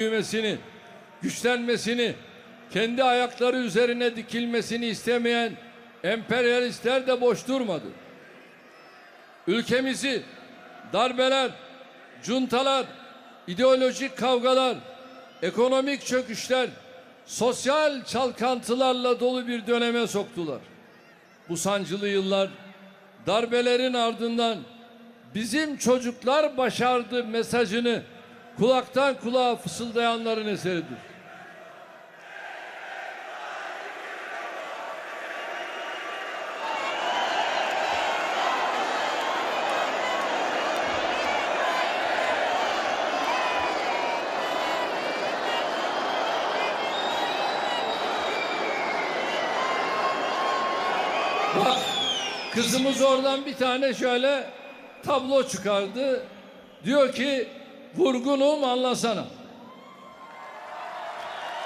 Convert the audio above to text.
büyümesini, güçlenmesini, kendi ayakları üzerine dikilmesini istemeyen emperyalistler de boş durmadı. Ülkemizi darbeler, cuntalar, ideolojik kavgalar, ekonomik çöküşler, sosyal çalkantılarla dolu bir döneme soktular. Bu sancılı yıllar darbelerin ardından bizim çocuklar başardı mesajını kulaktan kulağa fısıldayanların eseridir. Bak kızımız oradan bir tane şöyle tablo çıkardı. Diyor ki vurgunum anlasana.